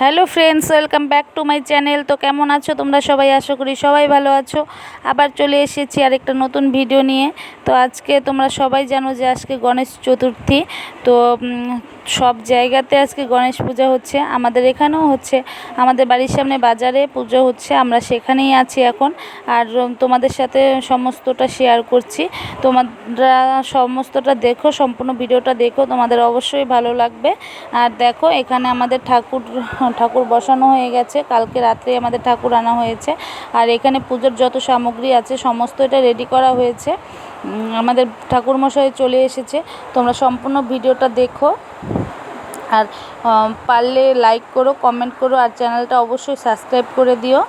Hello friends, welcome back to my channel. তো কেমন আছো তোমরা সবাই? আশা করি সবাই ভালো আছো। আবার চলে এসেছি আর একটা নতুন ভিডিও নিয়ে। তো আজকে তোমরা সবাই জানো যে আজকে গণেশ চতুর্থী। তো সব জায়গাতে আজকে গণেশ পূজা হচ্ছে, আমাদের এখানেও হচ্ছে, আমাদের বাড়ির সামনে বাজারে পুজো হচ্ছে, আমরা সেখানেই আছি এখন। আর তোমাদের সাথে সমস্তটা শেয়ার করছি। তোমরা সমস্তটা দেখো, সম্পূর্ণ ভিডিওটা দেখো, তোমাদের অবশ্যই ভালো লাগবে। আর দেখো, এখানে আমাদের ঠাকুর ঠাকুর বসানো হয়ে গেছে, কালকে রাত্রে আমাদের ঠাকুর আনা হয়েছে। আর এখানে পুজোর যত সামগ্রী আছে, সমস্ত এটা রেডি করা হয়েছে। আমাদের ঠাকুর মশাই চলে এসেছে, তোমরা সম্পূর্ণ ভিডিওটা দেখো। আর পারলে লাইক করো কমেন্ট করো আর চ্যানেলটা অবশ্যই সাবস্ক্রাইব করে দিও।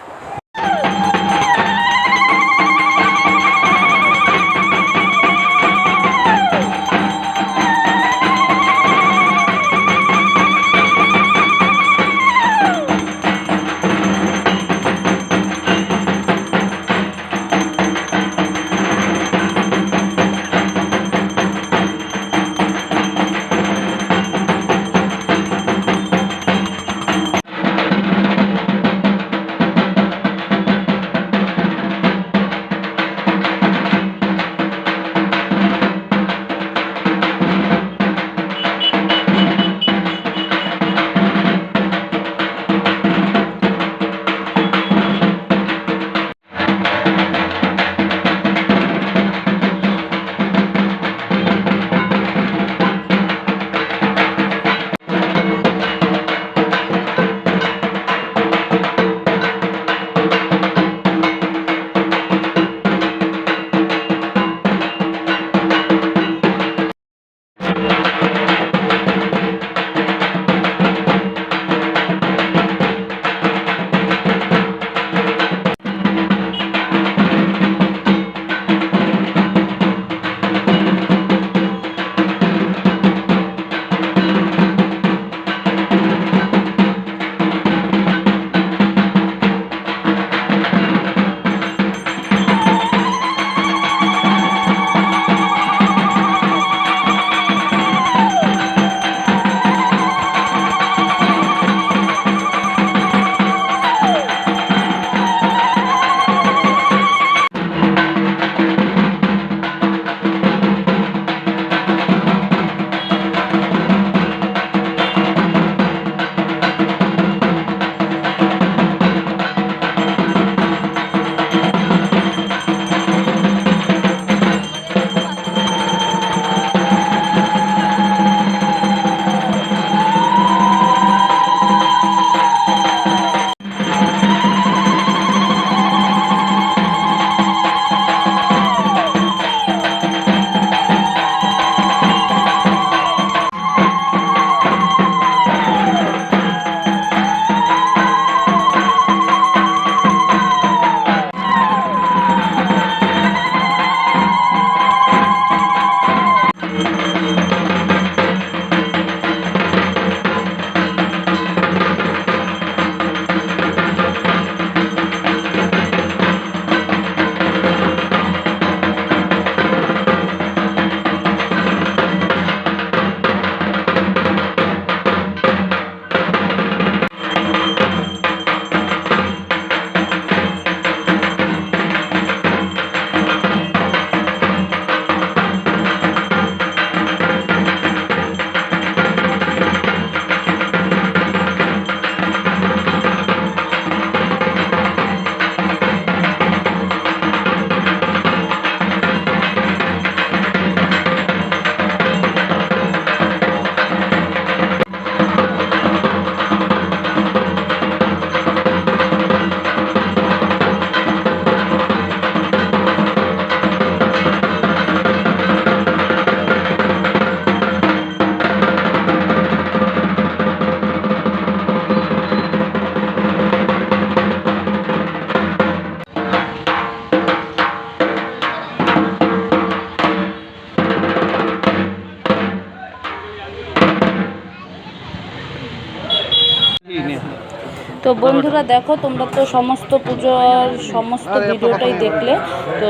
তো বন্ধুরা দেখো তোমরা তো সমস্ত পুজোর সমস্ত ভিডিওটাই দেখলে। তো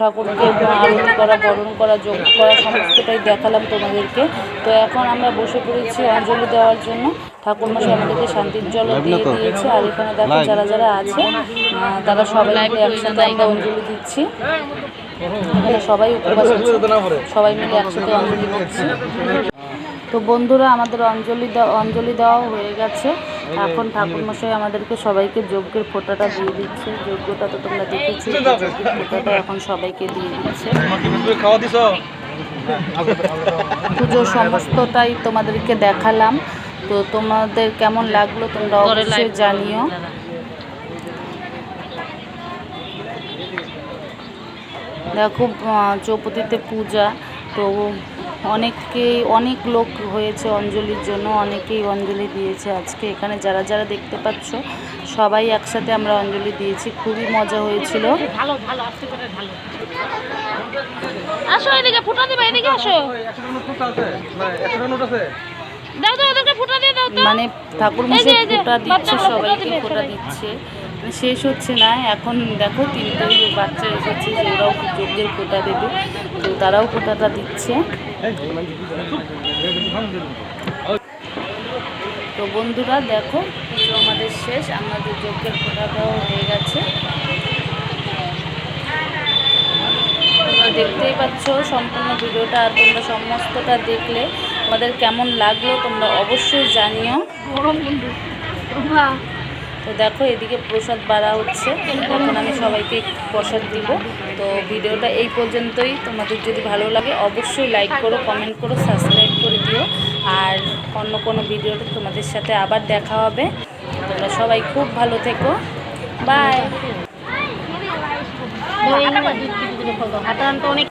ঠাকুরকে আরতি করা বরণ করা যোগ করা সমস্তটাই দেখালাম তোমাদেরকে। তো এখন আমরা বসে পড়েছি অঞ্জলি দেওয়ার জন্য। ঠাকুরমশাই আমাদেরকে শান্তির জল দিয়ে দিয়েছে। আর এখানে দেখো যারা যারা আছে আহ, তারা সবাই মিলে একসাথে আমরা অঞ্জলি দিচ্ছি। এখানে সবাই উপবাস সবাই মিলে একসাথে অঞ্জলি দিচ্ছি। তো বন্ধুরা আমাদের অঞ্জলি দেওয়া অঞ্জলি দেওয়া হয়ে গেছে। এখন ঠাকুরমশাই আমাদেরকে সবাইকে যজ্ঞের ফোঁটাটা দিয়ে দিচ্ছে। যজ্ঞটা তো তোমরা দেখেছি ফোঁটাটা এখন সবাইকে দিয়ে দিচ্ছে। পুজো সমস্তটাই তোমাদেরকে দেখালাম। তো তোমাদের কেমন লাগল তোমরা অবশ্যই জানিও। দেখো আহ, চৌপতিতে পূজা। তো অনেকেই অনেক লোক হয়েছে অঞ্জলির জন্য অনেকেই অঞ্জলি দিয়েছে আজকে এখানে। যারা যারা দেখতে পাচ্ছ সবাই একসাথে আমরা অঞ্জলি দিয়েছি। খুবই মজা হয়েছিল। ভালো ভালো ভালো। আসো এদিকে ফুটা দিবা এদিকে আসো। একশো নোট আছে দাও দাও ওদেরকে ফুটা দিয়ে দাও মানে ঠাকুর মশাই ফোঁটা দিচ্ছে সবাইকে ফোঁটা দিচ্ছে। শেষ হচ্ছে না এখন দেখো তিনটে বাচ্চা এসেছে যে ওরাও যজ্ঞের ফোঁটা দেবে তো তারাও ফোঁটাটা দিচ্ছে। তো বন্ধুরা, দেখো পুজো আমাদের শেষ। আমাদের যজ্ঞের ফোঁটাটাও হয়ে গেছে। দেখতেই পাচ্ছ, সম্পূর্ণ ভিডিওটা। আর তোমরা সমস্তটা দেখলে, তোমাদের কেমন লাগল, তোমরা অবশ্যই জানিও। তো দেখো, এদিকে প্রসাদ বাড়া হচ্ছে। এখন আমি সবাইকে প্রসাদ দিব। তো ভিডিওটা এই পর্যন্তই। তোমাদের যদি ভালো লাগে, অবশ্যই লাইক করো কমেন্ট করো সাবস্ক্রাইব করে দিও। আর অন্য কোনো ভিডিওতে তোমাদের সাথে আবার দেখা হবে। তোমরা সবাই খুব ভালো থেকো। বাই